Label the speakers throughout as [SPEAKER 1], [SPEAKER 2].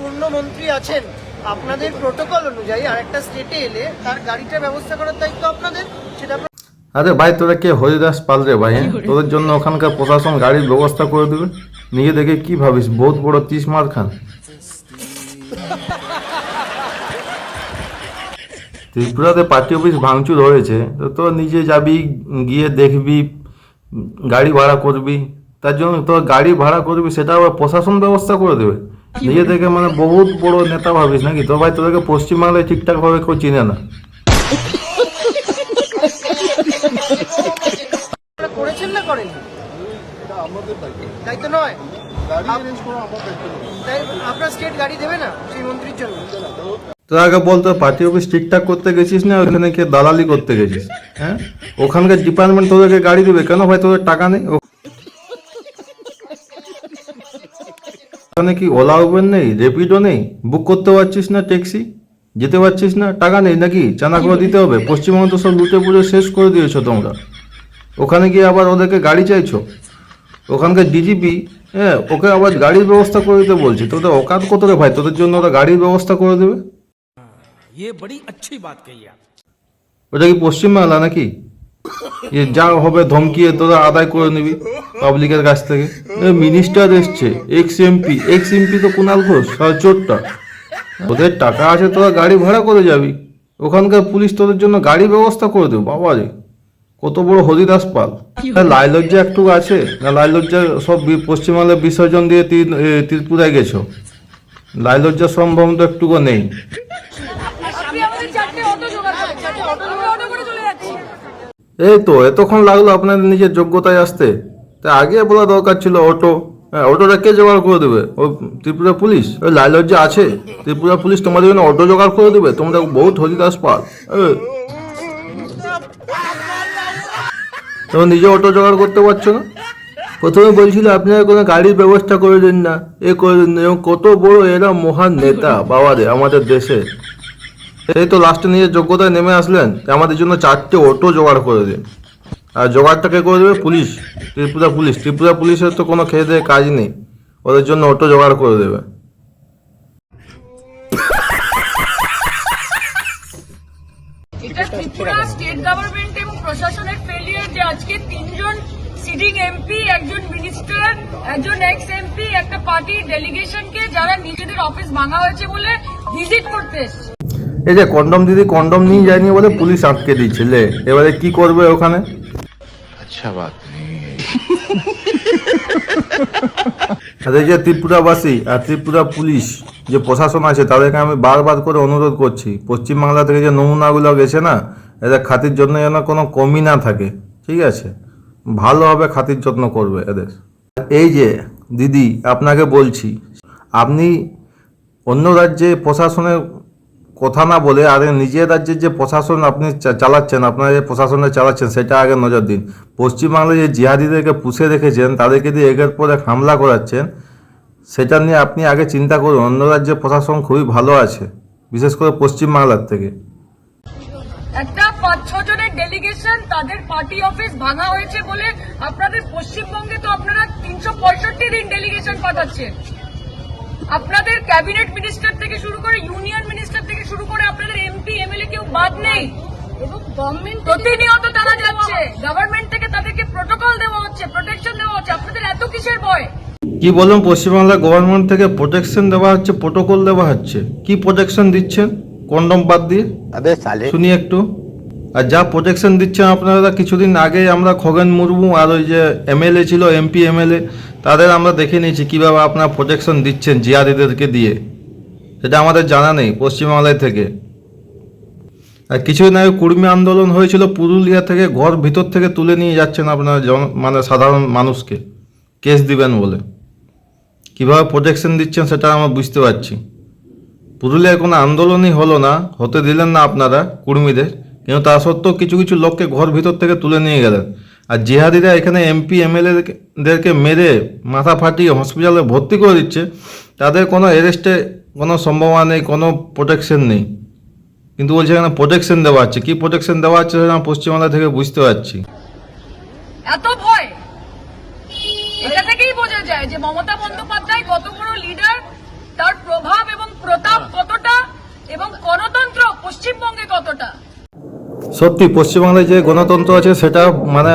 [SPEAKER 1] পূর্ণ মন্ত্রী আছেন আপনাদের প্রোটোকল অনুযায়ী আরেকটা স্টেটে এলে তার গাড়িটা ব্যবস্থা করার দায়িত্ব আপনাদের? সেটা
[SPEAKER 2] আরে ভাই তোরা কে? হরিদাস পাল রে ভাই হ্যাঁ? তোদের জন্য ওখানকার প্রশাসন গাড়ির ব্যবস্থা করে দেবে। নিজে দেখে কি ভাবিস? বহুত বড় তিস মার খান। ত্রিপুরাতে পার্টি অফিস ভাঙচুর হয়েছে তো তোর নিজে যাবি গিয়ে দেখবি গাড়ি ভাড়া করবি। তার জন্য তোর গাড়ি ভাড়া করবি সেটা আবার প্রশাসন ব্যবস্থা করে দেবে। নিজে থেকে মানে বহুত বড় নেতা ভাবিস নাকি? তো ভাই তোদেরকে পশ্চিমবাংলায় ঠিকঠাক ভাবে কেউ চিনে না।
[SPEAKER 1] করেছেন না করেন দায়িত্ব। নয়? আপনার স্টেট গাড়ি দেবে না? সেই মন্ত্রীর জন্য।
[SPEAKER 2] তো আগে বলতো পার্টি অফিস ঠিকঠাক করতে গেছিস না? ওখানে কে দালালি করতে গেছিস? হ্যাঁ? ওখানকার ডিপার্টমেন্ট তোদেরকে গাড়ি দেবে। কেন ভাই তোদের টাকা নেই? ওখানে কি ওলা উবের নেই রেপিডো নেই বুক করতে পারছিস না ট্যাক্সি যেতে পারছিস না টাকা নেই নাকি চানা করে দিতে হবে পশ্চিমবঙ্গ তো সব লুটে পুজো শেষ করে দিয়েছো তোমরা ওখানে গিয়ে আবার ওদেরকে গাড়ি চাইছো ওখানকার ডিজিপি হ্যাঁ ওকে আবার গাড়ির ব্যবস্থা করে দিতে বলছি তোদের অকাত কত রে ভাই তোদের জন্য ওরা গাড়ির ব্যবস্থা করে দেবে
[SPEAKER 3] ये बड़ी अच्छी बात कही आप
[SPEAKER 2] ওটা কি পশ্চিমবাংলা নাকি এ যা হবে ধমকিয়ে তোরা আদায় করে নিবি পাবলিকের কাছ থেকে। মিনিস্টার এসছে এক্স এমপি এক্স এমপি তো কুণাল ঘোষ চোরটা। ওদের টাকা আছে, তোরা গাড়ি ভাড়া করে যাবি। ওখানকার পুলিশ তোদের জন্য গাড়ি ব্যবস্থা করে দেবে, বাবা রে। কত বড় হরিদাস পাল। তা লাই লজ্জা একটু আছে? না, লাই লজ্জা সব পশ্চিমবাংলায় বিসর্জন দিয়ে ত্রি- ত্রিপুরায় গেছো? লাই লজ্জা সম্ভব তো একটুকু নেই
[SPEAKER 4] আপনি আমাদের চারটে অটো জোগাড় করেন চারটে অটো আমরা অটো করে চলে যাচ্ছি
[SPEAKER 2] এই তো, এতক্ষণ লাগল আপনাদের নিজের যোগ্যতায় আসতে। তা আগে বলা দরকার ছিল অটো। হ্যাঁ অটোটা কে জোগাড় করে দেবে? ও ত্রিপুরা পুলিশ? ওই লাইলজ্জা আছে। ত্রিপুরা পুলিশ তোমাদের জন্য অটো জোগাড় করে দেবে। তোমরা বহুত হরিদাস পাল। তোমরা নিজে অটো জোগাড় করতে পারছ না? প্রথমে বলছিল, আপনারা কোনো গাড়ির ব্যবস্থা করে দিন না। এ করে দিন না। এবং কত বড় এরা মহান নেতা, বাবারে, আমাদের দেশে। সেই তো লাস্টে নিজের যোগ্যতায় নেমে আসলেন আমাদের জন্য চারটে অটো জোগাড় করে দিন। আর জোগাড়টা কে করে দেবে? Police, Tripura police. ত্রিপুরা পুলিশের তো কোনো খেয়ে দেয়ে কাজ নেই, ওদের জন্য অটো জোগাড় করে দেবে।
[SPEAKER 4] এটা স্টেট গভর্নমেন্ট প্রশাসনের আজকে তিনজন এমপি একজন মিনিস্টার একজন এক্স এমপি একটা পার্টির ডেলিগেশনকে যারা নিজেদের অফিস ভাঙা হয়েছে বলে ভিজিট করতে
[SPEAKER 2] এই যে কন্ডম দিদি কন্ডম নিয়ে যায়নি বলে পুলিশ আটকে দিয়েছিলে। এবারে কি করবে ওখানে?
[SPEAKER 5] আচ্ছা বাত
[SPEAKER 2] আর এই যে ত্রিপুরাবাসী আর ত্রিপুরা পুলিশ যে প্রশাসন আছে তাদেরকে আমি বারবার করে অনুরোধ করছি। পশ্চিমবাংলা থেকে যে নমুনাগুলো গেছে না এদের খাতির জন্য যেন কোনো কমি না থাকে। ঠিক আছে? ভালোভাবে খাতির যত্ন করবে এদের। এই যে দিদি আপনাকে বলছি আপনি অন্য রাজ্যে প্রশাসনের কথা না বলে আগে নিজের রাজ্যের যে প্রশাসন আপনি চালাচ্ছেন, আপনার যে প্রশাসনে চালাচ্ছেন, সেটা আগে নজর দিন। পশ্চিমবাংলায় যে জিহাদিদেরকে পুষে রেখেছেন, তাদেরকে দিয়ে একের পর এক হামলা করাচ্ছেন, সেটা নিয়ে আপনি আগে চিন্তা করুন, অন্য রাজ্যের প্রশাসন খুবই ভালো আছে, বিশেষ করে পশ্চিমবাংলার থেকে।
[SPEAKER 4] একটা পাঁচ, ছ জনের ডেলিগেশন তাদের পার্টি অফিস ভাঙা হয়েছে বলে আপনাদের পশ্চিমবঙ্গে তো আপনারা তিনশো পঁয়ষট্টি দিন ডেলিগেশন পাঠাচ্ছেন। আপনাদের ক্যাবিনেট মিনিস্টার থেকে শুরু করে ইউনিয়ন মিনিস্টার থেকে শুরু করে আপনাদের এমপি এমএলএ কেউ বাদ নেই। গভর্নমেন্ট প্রতিনিয়ত তারা যাচ্ছে। গভর্নমেন্ট থেকে তাদেরকে প্রোটোকল দেওয়া হচ্ছে প্রোটেকশন দেওয়া হচ্ছে। আপনাদের এত কিসের ভয়?
[SPEAKER 2] কি বলুন পশ্চিমবাংলা গভর্নমেন্ট থেকে প্রোটেকশন দেওয়া হচ্ছে প্রোটোকল দেওয়া হচ্ছে। কি প্রোটেকশন দিচ্ছে কন্ডম বাদ দিয়ে। শুনি একটু। আর যা প্রোটেকশন দিচ্ছেন আপনারা, কিছুদিন আগে আমরা খগেন মুর্মু আর ওই যে এমএলএ ছিল, এমপি, এমএলএ, তাদের আমরা দেখে নিয়েছি কীভাবে আপনারা প্রোটেকশন দিচ্ছেন জিয়াদিদেরকে দিয়ে। সেটা আমাদের জানা নেই পশ্চিমবাংলায় থেকে। আর কিছুদিন আগে কুর্মী আন্দোলন হয়েছিল পুরুলিয়া থেকে, ঘর ভিতর থেকে তুলে নিয়ে যাচ্ছেন আপনারা জন মানে সাধারণ মানুষকে। কেস দিবেন বলে। কীভাবে প্রোটেকশন দিচ্ছেন সেটা আমরা বুঝতে পারছি। পুরুলিয়ায় কোনো আন্দোলনই হলো না, হতে দিলেন না আপনারা কুর্মীদের। কিন্তু তা সত্ত্বেও কিছু কিছু লোককে ঘর ভিতর থেকে তুলে নিয়ে গেলেন। আর জেহাদিরা এখানে এমপি, এমএলএদেরকে মেরে মাথা ফাটিয়ে হসপিটালে ভর্তি করে দিচ্ছে। তাদের কোনো অ্যারেস্টে কোনো সম্ভাবনা নেই, কোনো প্রোটেকশন নেই। কিন্তু বলছে এখানে প্রোটেকশন দেওয়া হচ্ছে কি প্রোটেকশন দেওয়া হচ্ছে সেটা পশ্চিমবাংলা থেকে বুঝতে পারছি।
[SPEAKER 4] এত ভয়? এটা থেকেই বোঝা যায় যে মমতা বন্দ্যোপাধ্যায় কত বড় লিডার তার প্রভাব এবং প্রতাপ কতটা, এবং গণতন্ত্র পশ্চিমবঙ্গে কতটা।
[SPEAKER 2] সত্যি পশ্চিমবাংলায় যে গণতন্ত্র আছে, সেটা মানে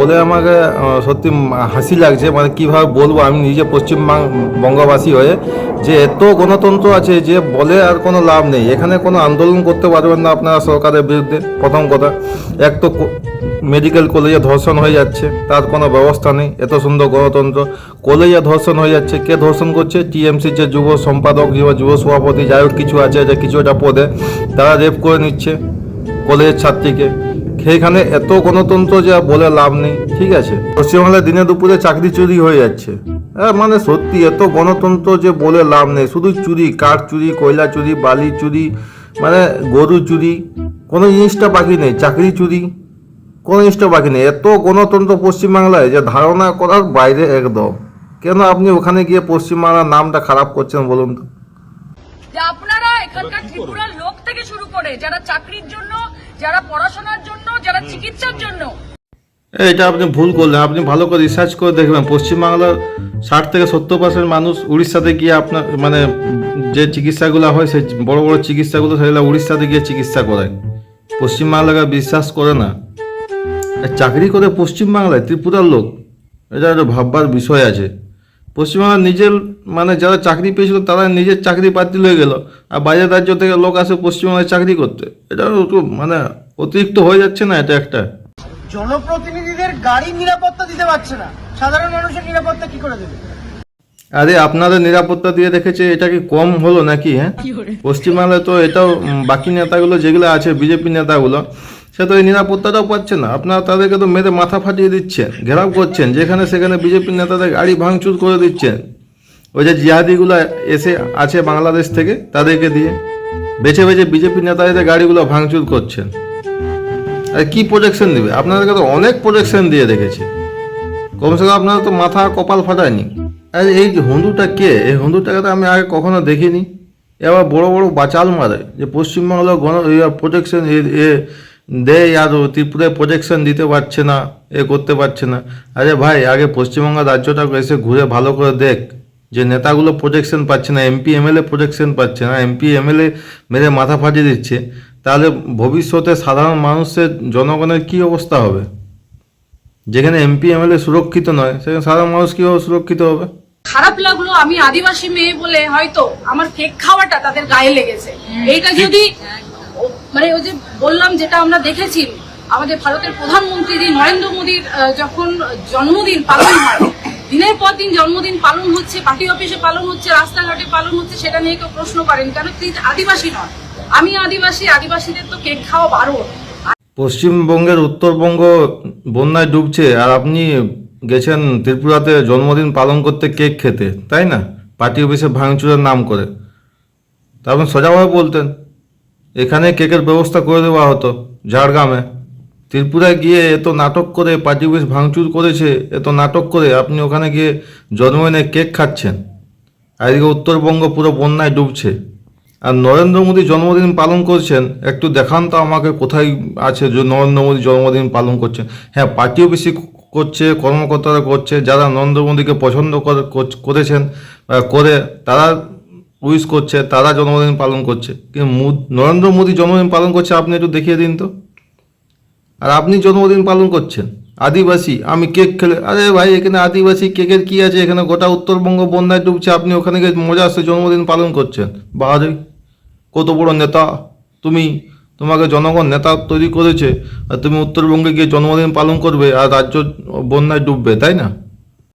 [SPEAKER 2] বলে আমাকে সত্যি হাসি লাগছে। মানে কীভাবে বলব, আমি নিজে পশ্চিম বাং- বঙ্গবাসী হয়ে যে এত গণতন্ত্র আছে যে বলে আর কোনো লাভ নেই। এখানে কোনো আন্দোলন করতে পারবেন না আপনারা সরকারের বিরুদ্ধে। প্রথম কথা, এক তো মেডিকেল কলেজে ধর্ষণ হয়ে যাচ্ছে, তার কোনো ব্যবস্থা নেই। এত সুন্দর গণতন্ত্র। কলেজে ধর্ষণ হয়ে যাচ্ছে। কে ধর্ষণ করছে? টিএমসির যে যুব সম্পাদক যুব সভাপতি, যাই হোক কিছু আছে, যে কিছু একটা পদে, তারা রেপ করে নিচ্ছে। কলেজের ছাত্রীকে। সেইখানে এত গণতন্ত্র যা বলে লাভ নেই, ঠিক আছে? পশ্চিমবাংলায় দিনে দুপুরে চাকরি চুরি হয়ে যাচ্ছে। হ্যাঁ মানে সত্যি, এত গণতন্ত্র যে বলে লাভ নেই। শুধু চুরি, কাঠ চুরি, কয়লা চুরি, বালি চুরি মানে গরু চুরি, কোনো জিনিসটা বাকি নেই, চাকরি চুরি, কোনো জিনিসটা বাকি নেই। এত গণতন্ত্র পশ্চিমবাংলায় যে ধারণা করার বাইরে একদম। কেন আপনি ওখানে গিয়ে পশ্চিমবাংলার নামটা খারাপ করছেন বলুন তো?
[SPEAKER 4] আপনারা এখানকার ত্রিপুরার লোক থেকে শুরু করে যারা চাকরির জন্য যারা পড়াশোনার জন্য যারা চিকিৎসার জন্য।
[SPEAKER 2] এটা আপনি ভুল করলেন। আপনি ভালো করে রিসার্চ করে দেখবেন। পশ্চিমবাংলার ষাট থেকে সত্তর পার্সেন্ট মানুষ উড়িষ্যাতে গিয়ে আপনার মানে যে চিকিৎসাগুলো হয় সেই বড় বড় চিকিৎসাগুলো সেগুলো উড়িষ্যাতে গিয়ে চিকিৎসা করায় পশ্চিমবাংলাকে বিশ্বাস করে না। চাকরি করে পশ্চিমবাংলায় ত্রিপুরার লোক এটা একটা ভাববার বিষয় আছে। পশ্চিমবাংলার নিজের মানে যারা চাকরি পেয়েছিল তারা নিজের চাকরি বাতিল হয়ে গেল। আর বাইরের রাজ্য থেকে লোক আসে পশ্চিমবাংলায় চাকরি করতে। এটা মানে অতিরিক্ত হয়ে যাচ্ছে না এটা একটা?
[SPEAKER 1] জনপ্রতিনিধিদের গাড়ির নিরাপত্তা দিতে পারছে না। সাধারণ মানুষের নিরাপত্তা কি করে দেবে?
[SPEAKER 2] আরে আপনাদের নিরাপত্তা দিয়ে রেখেছে এটা কি কম হলো নাকি হ্যাঁ? পশ্চিমবাংলায় তো এটাও বাকি নেতাগুলো যেগুলো আছে বিজেপি নেতাগুলো সে তো এই নিরাপত্তাটাও পাচ্ছে না। আপনারা তাদেরকে তো মেরে মাথা ফাটিয়ে দিচ্ছেন, ঘেরাও করছেন, যেখানে সেখানে বিজেপি নেতাদের গাড়ি ভাঙচুর করে দিচ্ছেন। ওই যে জিহাদিগুলো এসে আছে বাংলাদেশ থেকে, তাদেরকে দিয়ে বেছে বেছে বিজেপি নেতাদের গাড়িগুলো ভাঙচুর করছেন। আর কি প্রোটেকশন দিবে? আপনাদেরকে তো অনেক প্রোটেকশন দিয়ে রেখেছে কমসে কম আপনারা তো মাথা কপাল ফাটায়নি। আর এই হন্দুটা কে? এই হন্দুটাকে তো আমি আগে কখনো দেখিনি। এবার বড় বড় বাচাল মারে। যে পশ্চিমবাংলা গণ প্রোটেকশন এ দেয় আর ত্রিপুরায় প্রোটেকশন দিতে পারছে না এ করতে পারছে না। আরে ভাই আগে পশ্চিমবঙ্গ রাজ্যটা এসে ঘুরে ভালো করে দেখ। যে নেতাগুলো প্রোটেকশন পাচ্ছে না এমপি এমএলএ প্রজেকশন পাচ্ছে না এমপি এমএলএ মেরে মাথা ফাটিয়ে দিচ্ছে। তাহলে ভবিষ্যতে সাধারণ মানুষের জনগণের কি অবস্থা হবে? যেখানে এমপি এমএলএ সুরক্ষিত নয় সেখানে সাধারণ মানুষ কীভাবে সুরক্ষিত হবে?
[SPEAKER 4] খারাপ লাগল আমি আদিবাসী মেয়ে বলে হয়তো আমার কেক খাওয়াটা তাদের গায়ে লেগেছে। এইটা যদি মানে ওই যে বললাম যেটা আমরা দেখেছি, আমাদের ভারতের প্রধানমন্ত্রী নরেন্দ্র মোদীর যখন জন্মদিন পালন হয়, দিনের পর দিন জন্মদিন পালন হচ্ছে, পার্টি অফিসে পালন হচ্ছে, রাস্তাঘাটে পালন হচ্ছে, সেটা নিয়ে কেউ প্রশ্ন করেন, কেন তিনি আদিবাসী নয় আমি আদিবাসী, আদিবাসীদের তো কেক খাওয়া বারণ।
[SPEAKER 2] পশ্চিমবঙ্গের উত্তরবঙ্গ বন্যায় ডুবছে, আর আপনি গেছেন ত্রিপুরাতে জন্মদিন পালন করতে কেক খেতে, তাই না? পার্টি অফিসে ভাঙচুরের নাম করে। তা আপনি সোজাভাবে বলতেন। এখানে কেকের ব্যবস্থা করে দেওয়া হতো, ঝাড়গ্রামে। ত্রিপুরায় গিয়ে এত নাটক করে, পার্টি অফিস ভাঙচুর করেছে, এত নাটক করে আপনি ওখানে গিয়ে জন্মদিনে কেক খাচ্ছেন। আর এদিকে উত্তরবঙ্গ পুরো বন্যায় ডুবছে। আর নরেন্দ্র মোদী জন্মদিন পালন করছেন, একটু দেখান তো আমাকে কোথায় আছে যে নরেন্দ্র মোদী জন্মদিন পালন করছেন। হ্যাঁ পার্টি অফিসে করছে, কর্মকর্তারা করছে, যারা নরেন্দ্র মোদীকে পছন্দ করে- করেছেন করে, তারা উইশ করছে তারা জন্মদিন পালন করছে। কিন্তু নরেন্দ্র মোদী জন্মদিন পালন করছে, আপনি একটু দেখিয়ে দিন তো। আর আপনি জন্মদিন পালন করছেন, আদিবাসী, আমি কেক খেলে, আরে ভাই, এখানে আদিবাসী কেকের কি আছে? এখানে গোটা উত্তরবঙ্গ বন্যায় ডুবছে, আপনি ওখানে গিয়ে মজা আসছে, জন্মদিন পালন করছেন। বাহারে কত বড় নেতা। তুমি, তোমাকে জনগণ, নেতা তৈরি করেছে, আর তুমি উত্তরবঙ্গে গিয়ে জন্মদিন পালন করবে, আর রাজ্য বন্যায় ডুববে, তাই না?